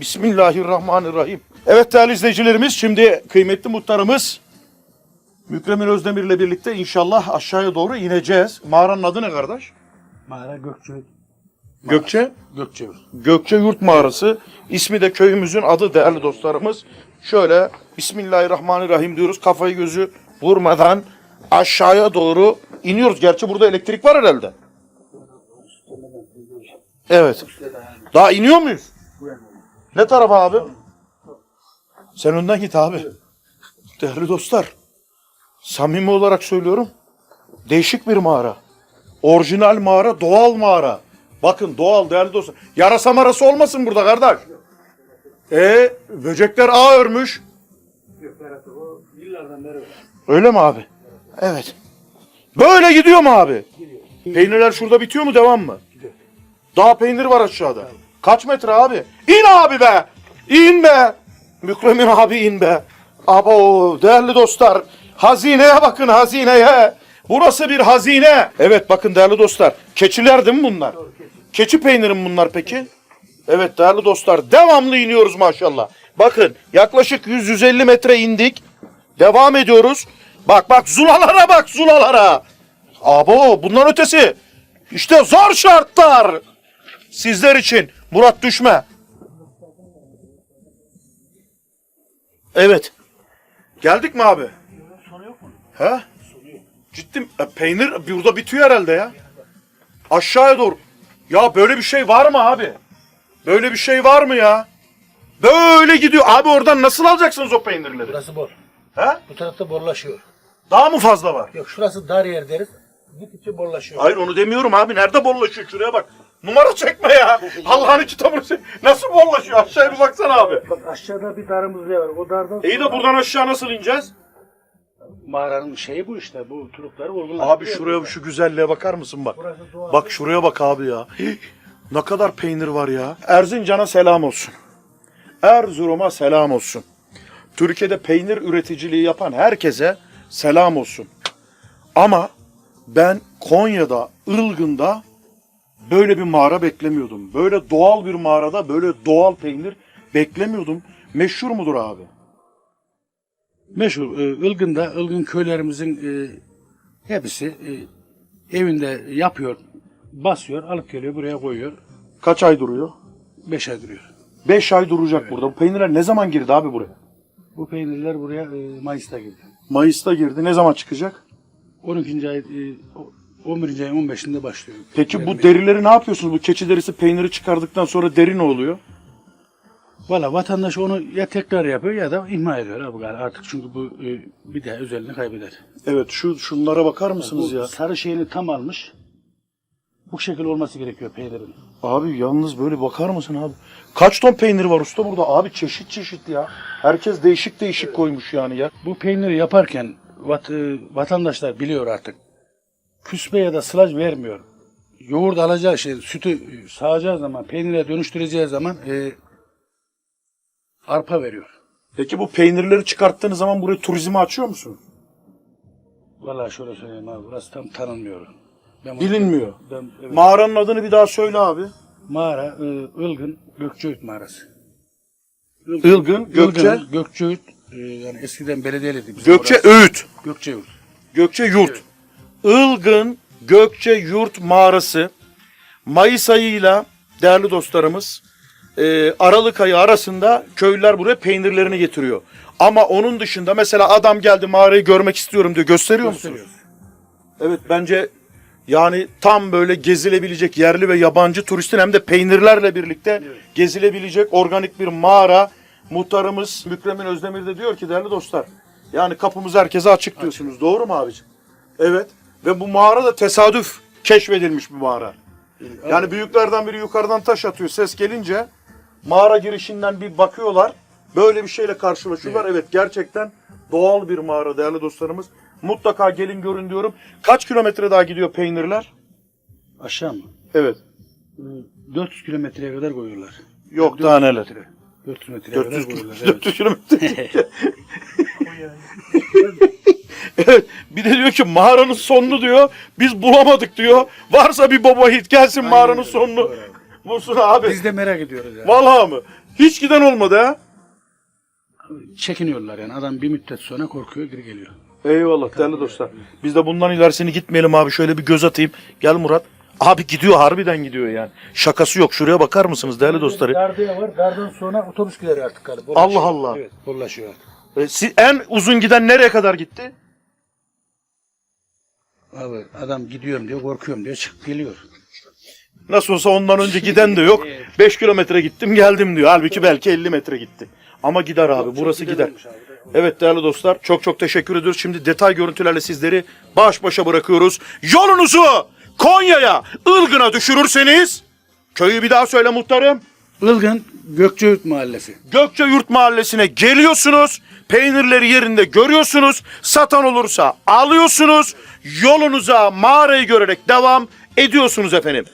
Bismillahirrahmanirrahim. Evet değerli izleyicilerimiz şimdi kıymetli muhtarımız Mükremin Özdemir ile birlikte inşallah aşağıya doğru ineceğiz. Mağaranın adı ne kardeş? Mağara Gökçe. Gökçe. Gökçe. Gökçe Yurt Mağarası. İsmi de köyümüzün adı değerli dostlarımız. Şöyle Bismillahirrahmanirrahim diyoruz. Kafayı gözü vurmadan aşağıya doğru iniyoruz. Gerçi burada elektrik var herhalde. Evet. Daha iniyor muyuz? Ne tarafa abi? Sen önden git abi. Değerli dostlar. Samimi olarak söylüyorum. Değişik bir mağara. Orijinal mağara, doğal mağara. Bakın doğal değerli dostlar. Yarasa marası olmasın burada kardeş. E böcekler ağ örmüş. Öyle mi abi? Evet. Böyle gidiyor mu abi? Peynirler şurada bitiyor mu devam mı? Daha peynir var aşağıda. Kaç metre abi? İn abi be! İn be! Mükremin abi in be! Abo değerli dostlar. Hazineye bakın hazineye. Burası bir hazine. Evet bakın değerli dostlar. Keçiler değil mi bunlar? Keçi peyniri mi bunlar peki? Evet değerli dostlar devamlı iniyoruz maşallah. Bakın yaklaşık 100-150 metre indik. Devam ediyoruz. Bak bak zulalara bak zulalara. Abo bundan ötesi. İşte zor şartlar. Sizler için. Murat düşme. Evet. Geldik mi abi? sonu yok mu? He? Ciddi mi? E, peynir burada bitiyor herhalde ya. Aşağıya doğru. Ya böyle bir şey var mı abi? Böyle bir şey var mı ya? Böyle gidiyor. Abi oradan nasıl alacaksınız o peynirleri? Burası bor. He? Bu tarafta borlaşıyor. Daha mı fazla var? Yok şurası dar yer deriz. Gittikçe borlaşıyor. Hayır onu demiyorum abi. Nerede bollaşıyor? Şuraya bak. Numara çekme ya. Allah'ın kitabını çek. Nasıl bollaşıyor? Aşağıya bir baksana abi. Bak aşağıda bir darımız ne var? O dardan İyi de buradan aşağı nasıl ineceğiz? mağaranın şeyi bu işte. Bu turukları Abi olgunlaştırıyor. şuraya şu güzelliğe bakar mısın bak. Burası doğal. Bak şuraya bak abi ya. Ne kadar peynir var ya. Erzincan'a selam olsun. Erzurum'a selam olsun. Türkiye'de peynir üreticiliği yapan herkese selam olsun. Ama ben Konya'da, Ilgın'da böyle bir mağara beklemiyordum. Böyle doğal bir mağarada böyle doğal peynir beklemiyordum. Meşhur mudur abi? Meşhur. E, Ilgın'da, Ilgın köylerimizin e, hepsi e, evinde yapıyor. Basıyor, alıp geliyor, buraya koyuyor. Kaç ay duruyor? Beş ay duruyor. 5 ay duracak burada. Bu peynirler ne zaman girdi abi buraya? Bu peynirler buraya e, Mayıs'ta girdi. Mayıs'ta girdi. Ne zaman çıkacak? 12. ay, e, 11. ayın 15'inde başlıyor. Peki bu derileri ne yapıyorsunuz? Bu keçi derisi peyniri çıkardıktan sonra deri ne oluyor? Valla vatandaş onu ya tekrar yapıyor ya da ihmal ediyor abi galiba artık çünkü bu e, bir daha özelliğini kaybeder. Evet şu şunlara bakar mısınız Bu ya? sarı şeyini tam almış. Bu şekil olması gerekiyor peynirin. Abi yalnız böyle bakar mısın abi? Kaç ton peynir var usta burada? Abi çeşit çeşit ya. Herkes değişik değişik koymuş yani ya. Bu peyniri yaparken vat, e, vatandaşlar biliyor artık. Küspe ya da sılaj vermiyor. Yoğurt alacağı şey, sütü sağacağı zaman, peynire dönüştüreceği zaman e, arpa veriyor. Peki bu peynirleri çıkarttığınız zaman burayı turizme açıyor musun? Vallahi şöyle söyleyeyim abi, burası tam tanınmıyor. Ben Bilinmiyor. Ben, evet. Mağaranın adını bir daha söyle abi. Mağara, e, Ilgın, Gökçeöğüt mağarası. Ilgın, Gökçe, Ilgın, Gökçeöğüt, e, yani eskiden belediyeliydi bizim Gökçe orası. Öğüt. Gökçe Yurt. Ilgın Gökçe Yurt mağarası Mayıs ayıyla değerli dostlarımız e, Aralık ayı arasında köylüler buraya peynirlerini getiriyor. Ama onun dışında mesela adam geldi mağarayı görmek istiyorum diyor. Gösteriyor musunuz? Evet bence yani tam böyle gezilebilecek yerli ve yabancı turistin hem de peynirlerle birlikte gezilebilecek organik bir mağara. Muhtarımız Mükremin Özdemir de diyor ki değerli dostlar yani kapımız herkese açık diyorsunuz. Doğru mu abicim? Evet. Ve bu mağara da tesadüf keşfedilmiş bir mağara. Yani büyüklerden biri yukarıdan taş atıyor ses gelince mağara girişinden bir bakıyorlar. Böyle bir şeyle karşılaşıyorlar. Evet gerçekten doğal bir mağara değerli dostlarımız. Mutlaka gelin görün diyorum. Kaç kilometre daha gidiyor peynirler? Aşağı mı? Evet. E, 400 kilometreye kadar koyuyorlar. Yok daha neler. 400 metreye kadar 400, koyuyorlar. kilo- 400 kilometre. evet. Bir de diyor ki mağaranın sonunu diyor biz bulamadık diyor. Varsa bir baba hit gelsin mağaranın öyle. sonunu bulsun abi. Biz de merak ediyoruz yani. Vallahi mı? Hiç giden olmadı ha. Çekiniyorlar yani. Adam bir müddet sonra korkuyor geri geliyor. Eyvallah değerli dostlar. Biz de bundan ilerisini gitmeyelim abi. Şöyle bir göz atayım. Gel Murat. Abi gidiyor harbiden gidiyor yani. Şakası yok. Şuraya bakar mısınız değerli dostları? Dardaya var. Dardan sonra otobüs gider artık galiba. Allah Allah. Evet, bollaşıyor artık. E, si- en uzun giden nereye kadar gitti? Abi adam gidiyorum diyor, korkuyorum diyor, çıkıp geliyor. Nasıl olsa ondan önce giden de yok. 5 kilometre gittim geldim diyor. Halbuki belki 50 metre gitti. Ama gider abi. Burası gider. Evet değerli dostlar çok çok teşekkür ediyoruz. Şimdi detay görüntülerle sizleri baş başa bırakıyoruz. Yolunuzu Konya'ya, Ilgın'a düşürürseniz köyü bir daha söyle muhtarım. Ilgın Gökçeürt Mahallesi. Gökçeyurt Mahallesi'ne geliyorsunuz. Peynirleri yerinde görüyorsunuz. Satan olursa alıyorsunuz. Yolunuza mağarayı görerek devam ediyorsunuz efendim.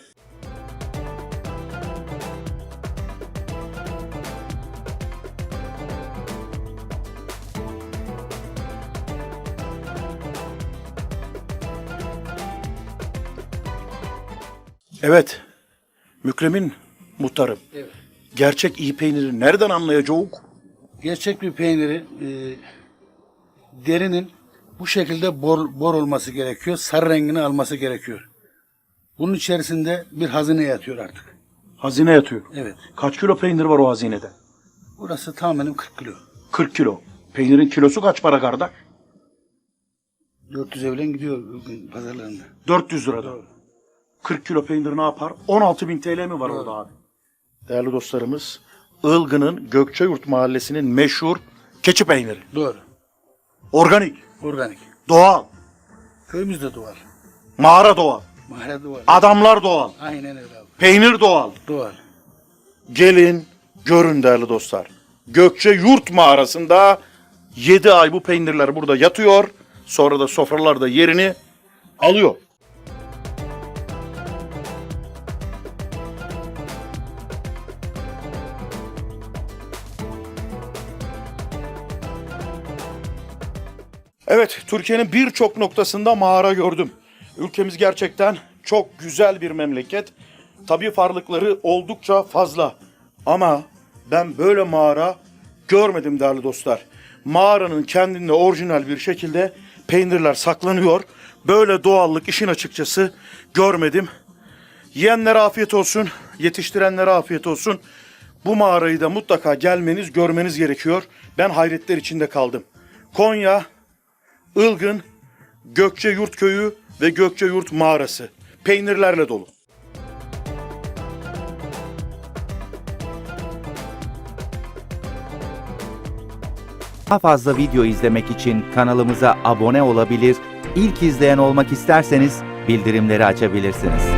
Evet. Mükremin muhtarım. Evet. Gerçek iyi peyniri nereden anlayacağız? Gerçek bir peyniri e, derinin bu şekilde bor, bor olması gerekiyor. Sarı rengini alması gerekiyor. Bunun içerisinde bir hazine yatıyor artık. Hazine yatıyor. Evet. Kaç kilo peynir var o hazinede? Burası tamamen 40 kilo. 40 kilo. Peynirin kilosu kaç para kardeş? 400 evlen gidiyor pazarlarında. 400 lirada. 40 kilo peynir ne yapar? 16 bin TL mi var orada abi? Değerli dostlarımız, Ilgın'ın Gökçeyurt Mahallesi'nin meşhur keçi peyniri. Doğru. Organik, Organik. doğal, Köyümüzde doğal. mağara doğal, Mahalle doğal. adamlar doğal, Aynen öyle abi. peynir doğal. Doğal. Gelin, görün değerli dostlar. Gökçeyurt mağarasında 7 ay bu peynirler burada yatıyor. Sonra da sofralarda yerini alıyor. Evet, Türkiye'nin birçok noktasında mağara gördüm. Ülkemiz gerçekten çok güzel bir memleket. Tabii varlıkları oldukça fazla. Ama ben böyle mağara görmedim değerli dostlar. Mağaranın kendinde orijinal bir şekilde peynirler saklanıyor. Böyle doğallık işin açıkçası görmedim. Yiyenlere afiyet olsun, yetiştirenlere afiyet olsun. Bu mağarayı da mutlaka gelmeniz, görmeniz gerekiyor. Ben hayretler içinde kaldım. Konya, Ilgın, Gökçeyurt Köyü ve Gökçeyurt Mağarası. Peynirlerle dolu. Daha fazla video izlemek için kanalımıza abone olabilir, ilk izleyen olmak isterseniz bildirimleri açabilirsiniz.